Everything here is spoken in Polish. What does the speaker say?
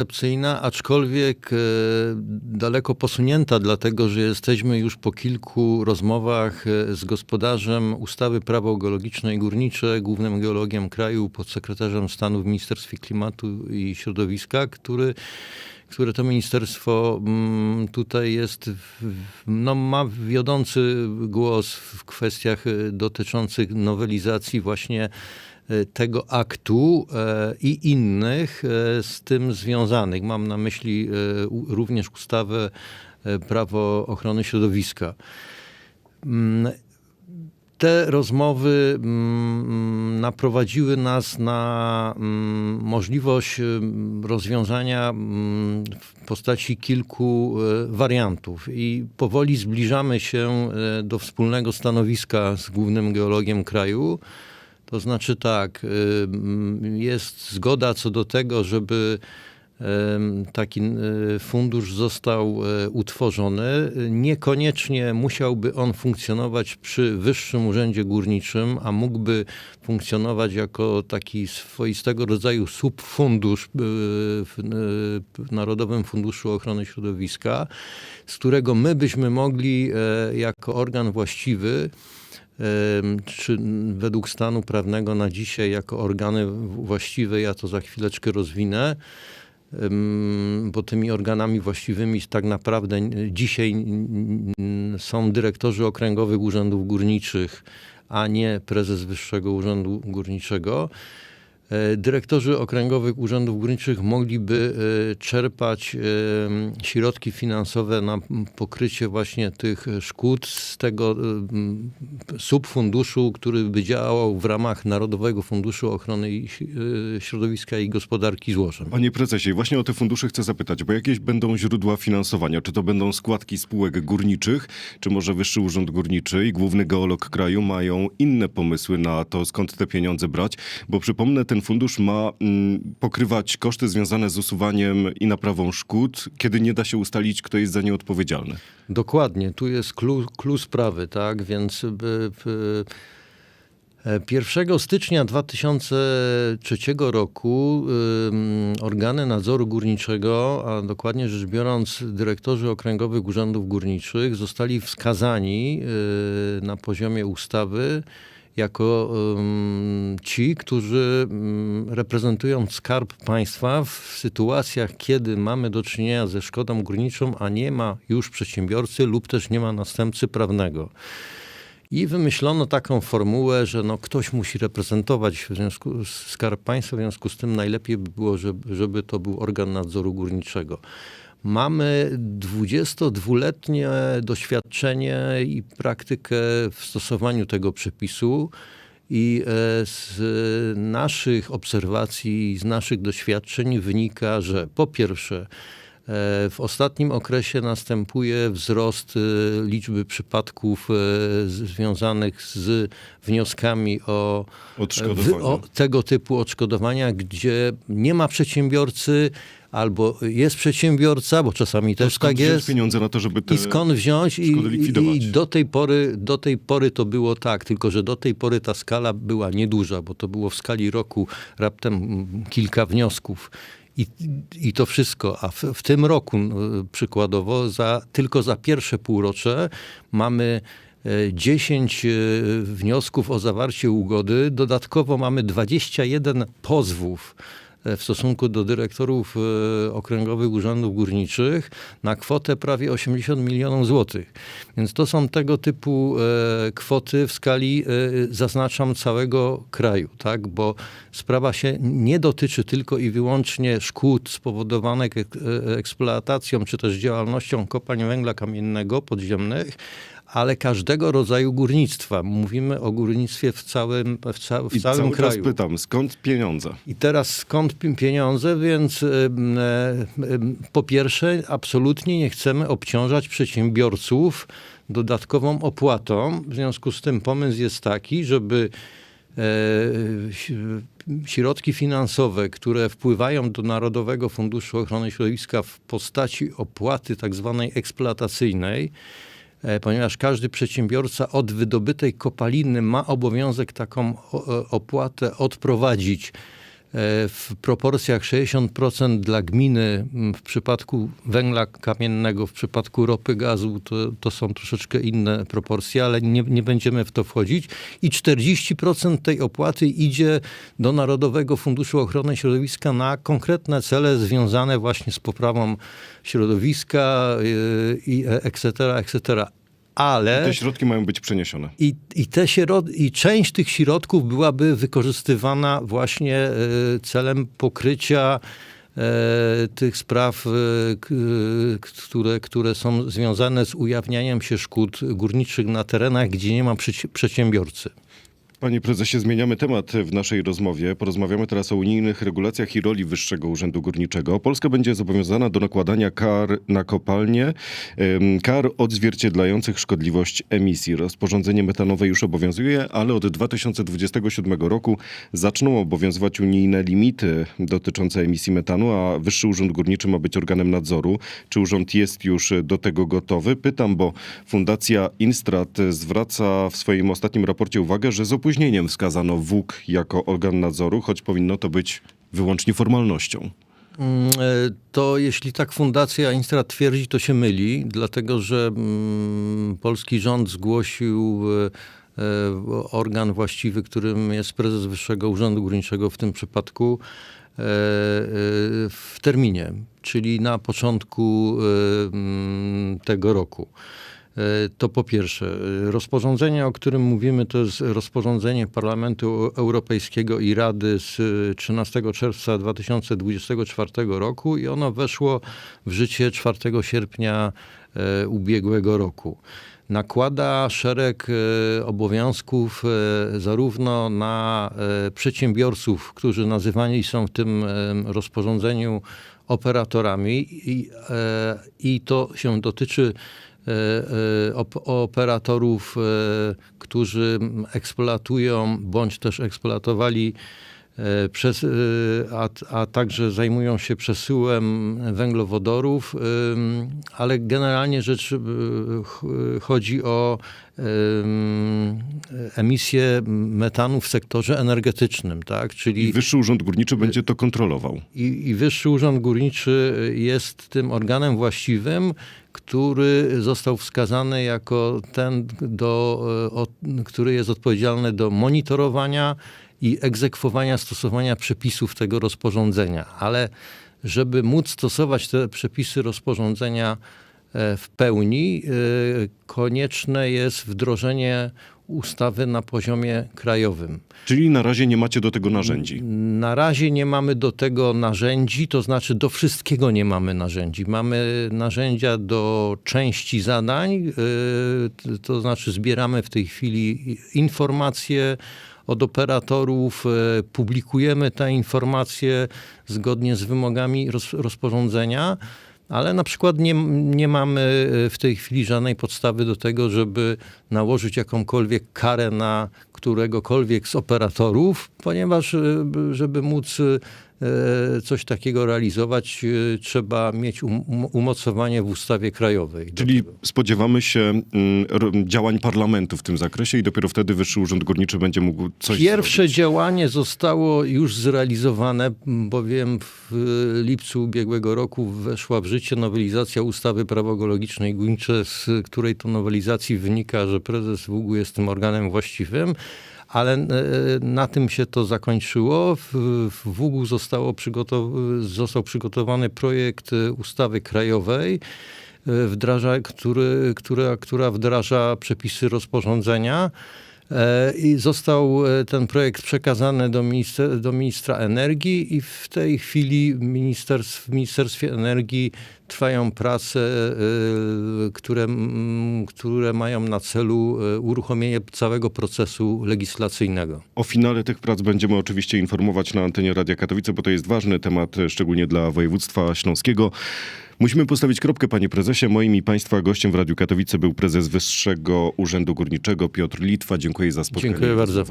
koncepcyjna, aczkolwiek e, daleko posunięta, dlatego że jesteśmy już po kilku rozmowach e, z gospodarzem ustawy Prawo geologiczne i górnicze, głównym geologiem kraju, podsekretarzem stanu w Ministerstwie Klimatu i Środowiska, który które to ministerstwo mm, tutaj jest, no, ma wiodący głos w kwestiach e, dotyczących nowelizacji właśnie tego aktu e, i innych e, z tym związanych. Mam na myśli e, również ustawę e, Prawo Ochrony Środowiska. Mm, te rozmowy mm, naprowadziły nas na mm, możliwość rozwiązania w postaci kilku e, wariantów i powoli zbliżamy się e, do wspólnego stanowiska z głównym geologiem kraju. To znaczy tak, y, jest zgoda co do tego, żeby taki y, fundusz został e, utworzony. Niekoniecznie musiałby on funkcjonować przy Wyższym Urzędzie Górniczym, a mógłby funkcjonować jako taki swoistego rodzaju subfundusz y, w Narodowym Funduszu Ochrony Środowiska, z którego my byśmy mogli e, jako organ właściwy czy według stanu prawnego na dzisiaj jako organy właściwe, ja to za chwileczkę rozwinę, bo tymi organami właściwymi tak naprawdę dzisiaj są dyrektorzy okręgowych urzędów górniczych, a nie prezes Wyższego Urzędu Górniczego. E, Dyrektorzy okręgowych urzędów górniczych mogliby e, czerpać e, środki finansowe na pokrycie właśnie tych szkód z tego subfunduszu, który by działał w ramach Narodowego Funduszu Ochrony Środowiska i Gospodarki Złożem. Panie prezesie, właśnie o te fundusze chcę zapytać, bo jakieś będą źródła finansowania? Czy to będą składki spółek górniczych, czy może Wyższy Urząd Górniczy i Główny Geolog Kraju mają inne pomysły na to, skąd te pieniądze brać? Bo przypomnę, ten fundusz ma mm, pokrywać koszty związane z usuwaniem i naprawą szkód, kiedy nie da się ustalić, kto jest za nie odpowiedzialny. Dokładnie, tu jest clue sprawy, tak? Więc y, y, e, 1 stycznia 2003 roku ym, organy nadzoru górniczego, a dokładnie rzecz biorąc dyrektorzy okręgowych urzędów górniczych zostali wskazani y, na poziomie ustawy jako ci, którzy reprezentują skarb państwa w sytuacjach, kiedy mamy do czynienia ze szkodą górniczą, a nie ma już przedsiębiorcy lub też nie ma następcy prawnego. I wymyślono taką formułę, że no ktoś musi reprezentować w związku z skarb państwa, w związku z tym najlepiej by było, żeby, żeby to był organ nadzoru górniczego. Mamy 22-letnie doświadczenie i praktykę w stosowaniu tego przepisu. I e, z naszych obserwacji, z naszych doświadczeń wynika, że po pierwsze, W ostatnim okresie następuje wzrost e, liczby przypadków e, związanych z wnioskami o, o tego typu odszkodowania, gdzie nie ma przedsiębiorcy albo jest przedsiębiorca, bo czasami To też tak jest. pieniądze na to, żeby te I skąd wziąć? I, i, do tej, pory, do tej pory to było tak, tylko że do tej pory ta skala była nieduża, bo to było w skali roku raptem kilka wniosków. I, I to wszystko. A w, w tym roku no, przykładowo za, tylko za pierwsze półrocze mamy e, 10 e, wniosków o zawarcie ugody. Dodatkowo mamy 21 pozwów e, w stosunku do dyrektorów e, okręgowych urzędów górniczych na kwotę prawie 80 milionów złotych. Więc to są tego typu e, kwoty w skali, e, zaznaczam, całego kraju, tak? bo sprawa się nie dotyczy tylko i wyłącznie szkód spowodowanych ek- eksploatacją czy też działalnością kopalń węgla kamiennego podziemnych, ale każdego rodzaju górnictwa. Mówimy o górnictwie w całym, w ca- w I całym cały kraju. czas pytam, skąd pieniądze? I teraz skąd pi- pieniądze? Więc po pierwsze, absolutnie nie chcemy obciążać przedsiębiorców dodatkową opłatą. W związku z tym pomysł jest taki, żeby e, środki finansowe, które wpływają do Narodowego Funduszu Ochrony Środowiska w postaci opłaty tak zwanej eksploatacyjnej, ponieważ każdy przedsiębiorca od wydobytej kopaliny ma obowiązek taką o- opłatę odprowadzić w proporcjach 60% dla gminy m, w przypadku węgla kamiennego, w przypadku ropy, gazu, to, to są troszeczkę inne proporcje, ale nie, nie będziemy w to wchodzić. I 40% tej opłaty idzie do Narodowego Funduszu Ochrony Środowiska na konkretne cele związane właśnie z poprawą środowiska yy, i etc., etc. Ale... Te środki mają być przeniesione. I, i, te środ- I część tych środków byłaby wykorzystywana właśnie e, celem pokrycia e, tych spraw, k- które, które są związane z ujawnianiem się szkód górniczych na terenach, gdzie nie ma przedsiębiorcy. Panie prezesie, zmieniamy temat w naszej rozmowie. Porozmawiamy teraz o unijnych regulacjach i roli Wyższego Urzędu Górniczego. Polska będzie zobowiązana do nakładania kar na kopalnie, kar odzwierciedlających szkodliwość emisji. Rozporządzenie metanowe już obowiązuje, ale od 2027 roku zaczną obowiązywać unijne limity dotyczące emisji metanu, a Wyższy Urząd Górniczy ma być organem nadzoru. Czy urząd jest już do tego gotowy? Pytam, bo Fundacja Instrat zwraca w swoim ostatnim raporcie uwagę, że z opóźnieniem wskazano WUG jako organ nadzoru, choć powinno to być wyłącznie formalnością. Mm, e, To jeśli tak Fundacja Instra twierdzi, to się myli, dlatego że mm, polski rząd zgłosił e, e, organ właściwy, którym jest prezes Wyższego Urzędu Górniczego w tym przypadku w terminie, czyli na początku mm, tego roku. E, To po pierwsze. E, Rozporządzenie, o którym mówimy, to jest rozporządzenie Parlamentu Europejskiego i Rady z e, 13 czerwca 2024 roku i ono weszło w życie 4 sierpnia e, ubiegłego roku. Nakłada szereg e, obowiązków e, zarówno na e, przedsiębiorców, którzy nazywani są w tym e, rozporządzeniu operatorami i, e, i to się dotyczy e, e, operatorów, e, którzy eksploatują bądź też eksploatowali e, przez, e, a, a także zajmują się przesyłem węglowodorów, ale generalnie rzecz ch- chodzi o emisję metanu w sektorze energetycznym, tak? Czyli I Wyższy Urząd Górniczy będzie to kontrolował. i, I Wyższy Urząd Górniczy jest tym organem właściwym, który został wskazany jako ten, do, e, od, który jest odpowiedzialny do monitorowania i egzekwowania stosowania przepisów tego rozporządzenia. Ale żeby móc stosować te przepisy rozporządzenia e, w pełni, e, konieczne jest wdrożenie ustawy na poziomie krajowym. Czyli na razie nie macie do tego narzędzi. Na razie nie mamy do tego narzędzi, to znaczy do wszystkiego nie mamy narzędzi. Mamy narzędzia do części zadań, yy, to znaczy zbieramy w tej chwili informacje od operatorów, yy, publikujemy te informacje zgodnie z wymogami roz, rozporządzenia. Ale na przykład nie, nie mamy w tej chwili żadnej podstawy do tego, żeby nałożyć jakąkolwiek karę na któregokolwiek z operatorów, ponieważ e, żeby móc e, coś takiego realizować, e, trzeba mieć um, umocowanie w ustawie krajowej. Czyli spodziewamy się mm, działań parlamentu w tym zakresie i dopiero wtedy Wyższy Urząd Górniczy będzie mógł coś Pierwsze zrobić. działanie zostało już zrealizowane, bowiem w lipcu ubiegłego roku weszła w życie nowelizacja ustawy prawo geologiczne i górnicze, z której to nowelizacji wynika, że prezes WUG jest tym organem właściwym. Ale e, na tym się to zakończyło. W, w zostało przygotow- został przygotowany projekt ustawy krajowej, e, wdraża, który, która, która wdraża przepisy rozporządzenia. E, I został e, ten projekt przekazany do, minister, do ministra energii i w tej chwili w Ministerstwie Energii trwają prace, e, które, które mają na celu uruchomienie całego procesu legislacyjnego. O finale tych prac będziemy oczywiście informować na antenie Radia Katowice, bo to jest ważny temat, szczególnie dla województwa śląskiego. Musimy postawić kropkę, panie prezesie. Moim i państwa gościem w Radiu Katowice był prezes Wyższego Urzędu Górniczego Piotr Litwa. Dziękuję za spotkanie. Dziękuję bardzo.